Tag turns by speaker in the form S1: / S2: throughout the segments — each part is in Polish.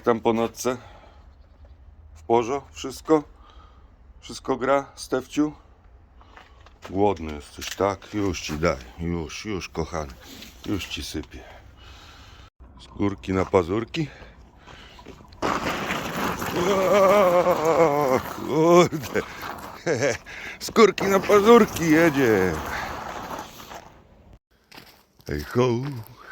S1: Jak tam po nocce? W porze? Wszystko? Wszystko gra, Stefciu? Głodny jesteś, tak? Już ci daj, już, już kochany, już ci sypię. Skórki na pazurki? O, kurde. Skórki na pazurki jedzie. Hej ho,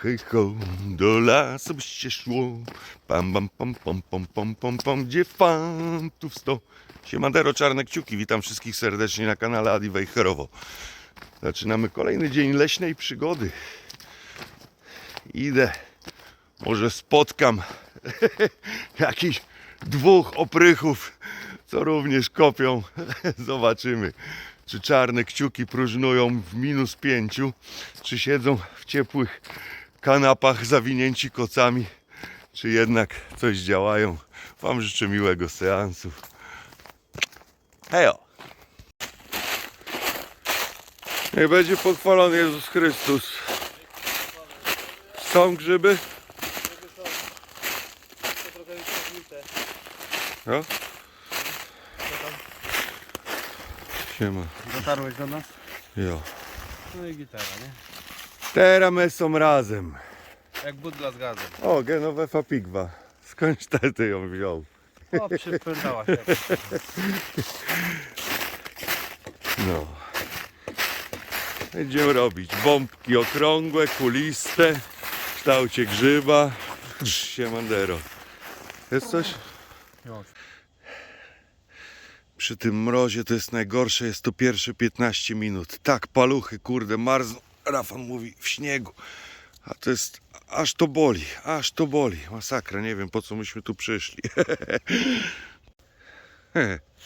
S1: hej ho, do lasu by się szło. Pam, pam, pam, pam, pam, pam, pam, pam, gdzie fantów sto. Siemandero, czarne kciuki, witam wszystkich serdecznie na kanale Adi Wejherowo. Zaczynamy kolejny dzień leśnej przygody. Idę, może spotkam jakichś dwóch oprychów, co również kopią. Zobaczymy, czy czarne kciuki próżnują w minus pięciu, czy siedzą w ciepłych kanapach zawinięci kocami, czy jednak coś działają. Wam życzę miłego seansu. Hejo! Niech będzie pochwalony Jezus Chrystus. Są grzyby? No? Siema.
S2: Dotarłeś do nas?
S1: Jo.
S2: No i gitara, nie?
S1: Teraz my są razem.
S2: Jak budla z gazem.
S1: O, Genovefa Pigwa. Skądś ty, ty ją wziął?
S2: O, przypędzała się.
S1: No. Będziemy robić bombki okrągłe, kuliste, w kształcie grzyba. Siemandero. Jest coś? Przy tym mrozie to jest najgorsze, jest to pierwsze 15 minut. Tak, paluchy, kurde, marzną. Rafał mówi w śniegu. A to jest, aż to boli, aż to boli. Masakra, nie wiem po co myśmy tu przyszli.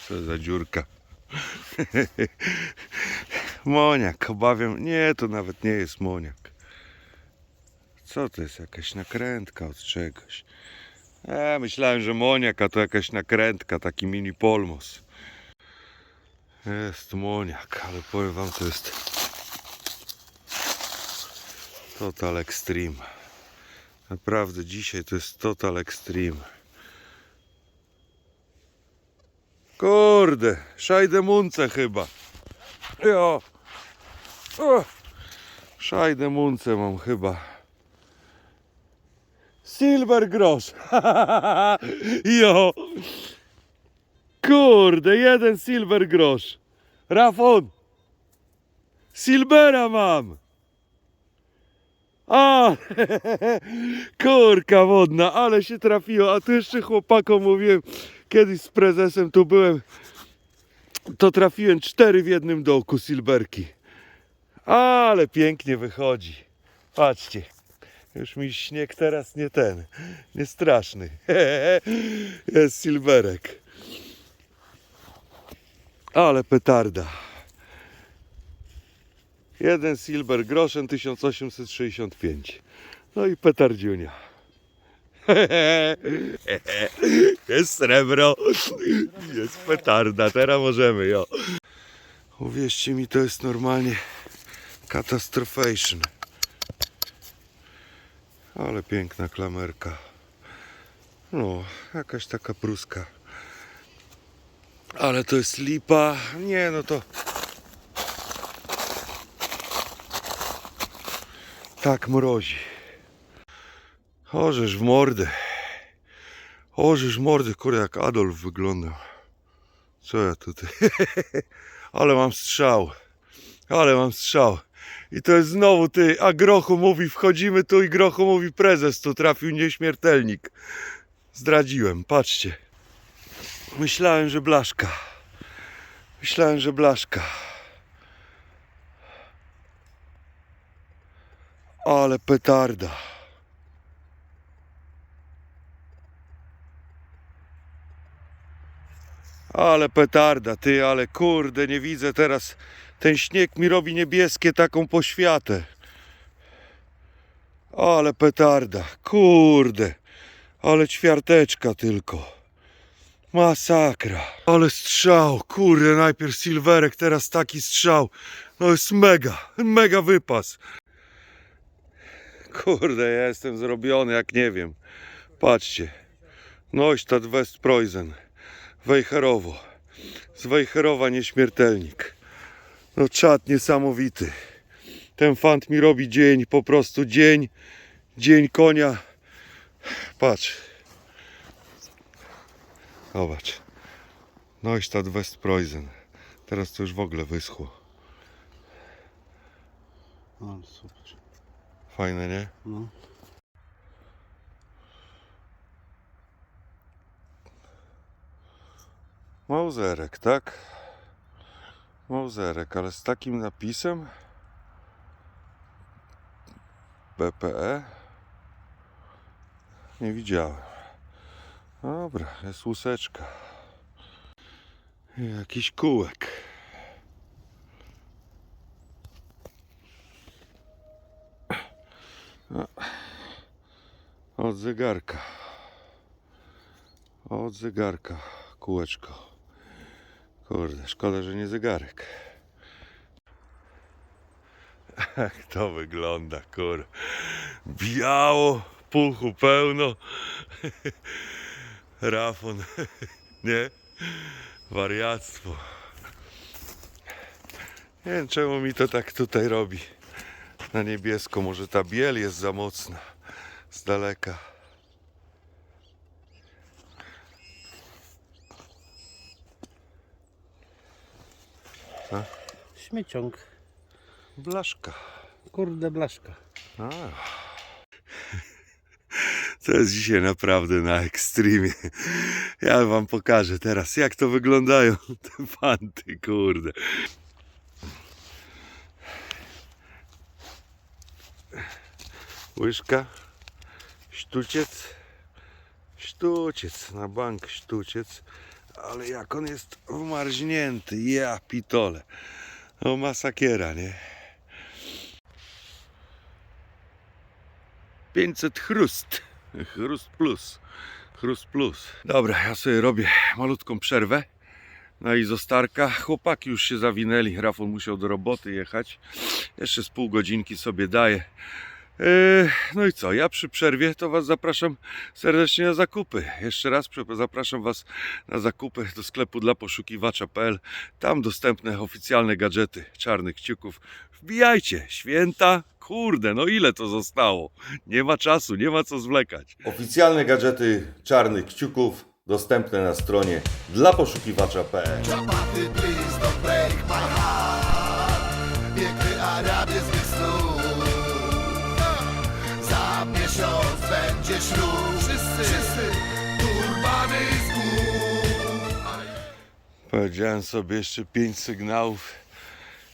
S1: co za dziurka. Moniak, obawiam, nie, to nawet nie jest moniak. Co to jest, jakaś nakrętka od czegoś? Ja myślałem, że moniak, a to jakaś nakrętka, taki mini polmos. Jest moniak, ale powiem wam, to jest total extreme. Naprawdę, dzisiaj to jest total extreme. Kurde, szajdemunce chyba. Jo. O, szajdemunce mam chyba. Silver grosz. jo. Kurde, jeden silver grosz. Rafon. Silvera mam. A, kurka wodna, ale się trafiło. A tu jeszcze chłopakom mówiłem, kiedyś z prezesem tu byłem, to trafiłem cztery w jednym dołku silberki. Ale pięknie wychodzi. Patrzcie, już mi śnieg teraz nie ten, nie straszny. Jest silberek. Ale petarda. Jeden silver groschen 1865. No i petardziunia. Jest srebro. Jest petarda. Teraz możemy, jo. Uwierzcie mi, to jest normalnie katastrofation. Ale piękna klamerka. No, jakaś taka pruska. Ale to jest lipa. Nie, no to tak mrozi. Orzesz w mordę. Orzesz w mordę, kurde, jak Adolf wygląda. Co ja tutaj? Ale mam strzał. Ale mam strzał. I to jest znowu ty, a Grochu mówi, wchodzimy tu i Grochu mówi, prezes tu trafił nieśmiertelnik. Zdradziłem, patrzcie. Myślałem, że blaszka. Myślałem, że blaszka. Ale petarda. Ale petarda, ty, ale kurde, nie widzę teraz. Ten śnieg mi robi niebieskie taką poświatę. Ale petarda, kurde. Ale ćwiarteczka tylko. Masakra. Ale strzał, kurde, najpierw silwerek, teraz taki strzał. No jest mega, mega wypas. Kurde, ja jestem zrobiony jak nie wiem. Patrzcie. Neustadt Westpreußen. Wejherowo. Z Wejherowa nieśmiertelnik. No czad niesamowity. Ten fant mi robi dzień, po prostu dzień, dzień konia. Patrz. Zobacz. Neustadt Westpreußen. Teraz to już w ogóle wyschło.
S2: No super.
S1: Fajne, nie?
S2: No.
S1: Mauzerek, tak? Mauzerek, ale z takim napisem PPE nie widziałem. Dobra, jest łuseczka. Jakiś kółek. No. Od zegarka. Od zegarka kółeczko. Kurde, szkoda, że nie zegarek. Jak to wygląda, kur. Biało, puchu pełno. Rafon, nie? Wariactwo. Nie wiem, czemu mi to tak tutaj robi. Na niebiesko, może ta biel jest za mocna. Z daleka.
S2: Śmieciąg.
S1: Blaszka.
S2: Kurde blaszka.
S1: A. To jest dzisiaj naprawdę na ekstremie. Ja wam pokażę teraz, jak to wyglądają te fanty, kurde. Łyżka, sztuciec, sztuciec, na bank sztuciec, ale jak on jest wmarznięty, ja pitole. No masakiera, nie? 500 chrust. Chrust plus. Chrust plus. Dobra, ja sobie robię malutką przerwę na izostarka. Chłopaki już się zawinęli. Rafał musiał do roboty jechać. Jeszcze z pół godzinki sobie daję. Eee, No i co, ja przy przerwie to Was zapraszam serdecznie na zakupy. Jeszcze raz zapraszam Was na zakupy do sklepu dla poszukiwacza.pl. Tam dostępne oficjalne gadżety czarnych kciuków. Wbijajcie, święta, kurde, no ile to zostało? Nie ma czasu, nie ma co zwlekać.
S3: Oficjalne gadżety czarnych kciuków dostępne na stronie dla poszukiwacza.pl.
S4: Miesiąc będzie ślub Wszyscy, wszyscy turbany z
S1: Powiedziałem sobie jeszcze pięć sygnałów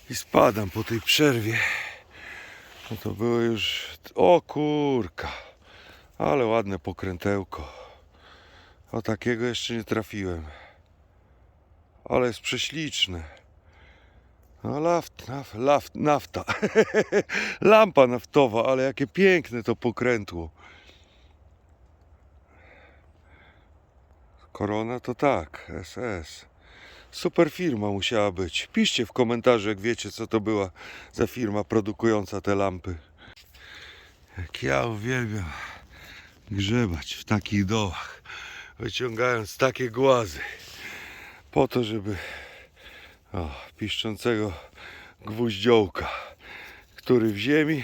S1: i spadam po tej przerwie. No to było już. O kurka, ale ładne pokrętełko. O takiego jeszcze nie trafiłem. Ale jest prześliczne. No laft, naf, laft, nafta. Lampa naftowa, ale jakie piękne to pokrętło. Korona to tak, SS. Super firma musiała być. Piszcie w komentarzu, jak wiecie, co to była za firma produkująca te lampy. Jak ja uwielbiam grzebać w takich dołach, wyciągając takie głazy, po to, żeby o, piszczącego gwóździołka, który w ziemi,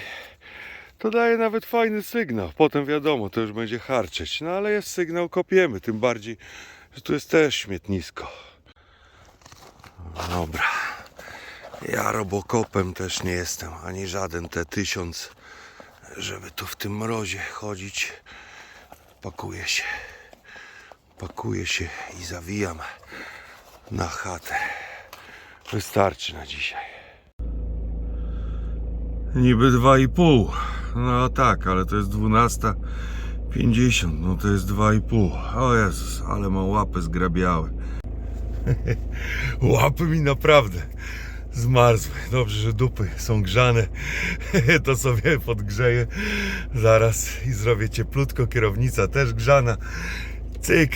S1: to daje nawet fajny sygnał. Potem wiadomo, to już będzie harczeć. No ale jest sygnał, kopiemy, tym bardziej, że tu jest też śmietnisko. Dobra. Ja robokopem też nie jestem, ani żaden T1000, żeby tu w tym mrozie chodzić. Pakuję się. Pakuję się i zawijam na chatę. Wystarczy na dzisiaj. Niby 2,5. No tak, ale to jest 12.50. No to jest 2,5. O Jezus, ale mam łapy zgrabiałe. Łapy mi naprawdę zmarzły. Dobrze, że dupy są grzane. To sobie podgrzeję zaraz i zrobię cieplutko. Kierownica też grzana. Cyk.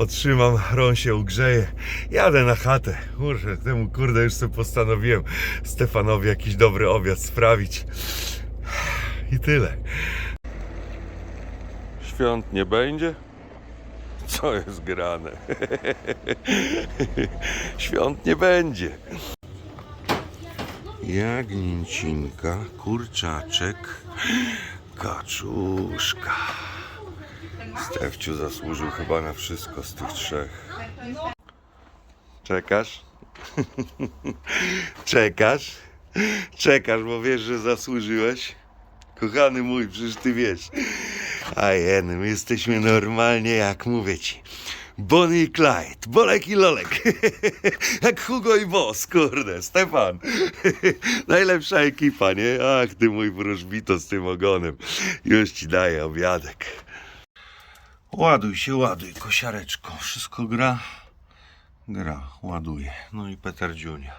S1: Podtrzymam, ron się ugrzeje. Jadę na chatę. Kurde, temu kurde już sobie postanowiłem Stefanowi jakiś dobry obiad sprawić. I tyle. Świąt nie będzie. Co jest grane? Świąt nie będzie. Jagnięcinka, kurczaczek, kaczuszka. Stefciu zasłużył chyba na wszystko z tych trzech. Czekasz? Czekasz? Czekasz, bo wiesz, że zasłużyłeś? Kochany mój, przecież ty wiesz. A my jesteśmy normalnie, jak mówię ci. Bonnie i Clyde, Bolek i Lolek. jak Hugo i Boss, kurde, Stefan. Najlepsza ekipa, nie? Ach, ty mój wróżbito z tym ogonem. Już ci daję obiadek. Ładuj się, ładuj, kosiareczko. Wszystko gra? Gra, ładuje. No i Peter Dziunia.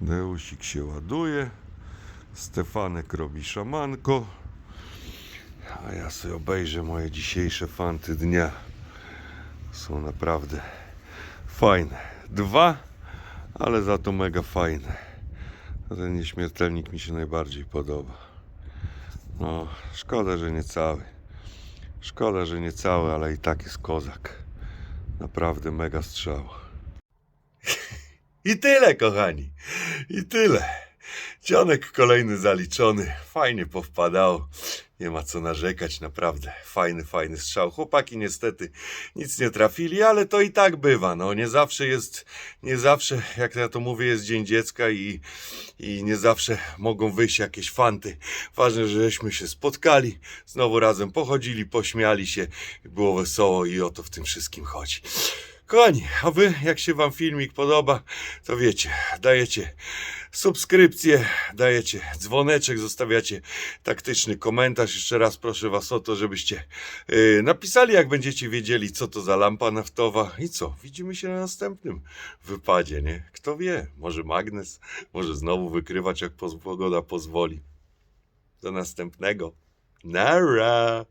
S1: Deusik się ładuje. Stefanek robi szamanko. A ja sobie obejrzę moje dzisiejsze fanty dnia. Są naprawdę fajne. Dwa, ale za to mega fajne. Ten nieśmiertelnik mi się najbardziej podoba. No, szkoda, że nie cały. Szkoda, że nie cały, ale i tak jest kozak. Naprawdę mega strzał. I tyle, kochani. I tyle. Dzionek kolejny zaliczony. Fajnie powpadało. Nie ma co narzekać, naprawdę. Fajny, fajny strzał. Chłopaki niestety nic nie trafili, ale to i tak bywa. No, nie zawsze jest, nie zawsze, jak ja to mówię, jest Dzień Dziecka i, i nie zawsze mogą wyjść jakieś fanty. Ważne, żeśmy się spotkali, znowu razem pochodzili, pośmiali się, było wesoło i o to w tym wszystkim chodzi. Kochani, a wy, jak się wam filmik podoba, to wiecie, dajecie subskrypcję, dajecie dzwoneczek, zostawiacie taktyczny komentarz. Jeszcze raz proszę was o to, żebyście yy, napisali, jak będziecie wiedzieli, co to za lampa naftowa. I co, widzimy się na następnym wypadzie, nie? Kto wie, może magnes, może znowu wykrywać, jak pogoda pozwoli. Do następnego. Nara!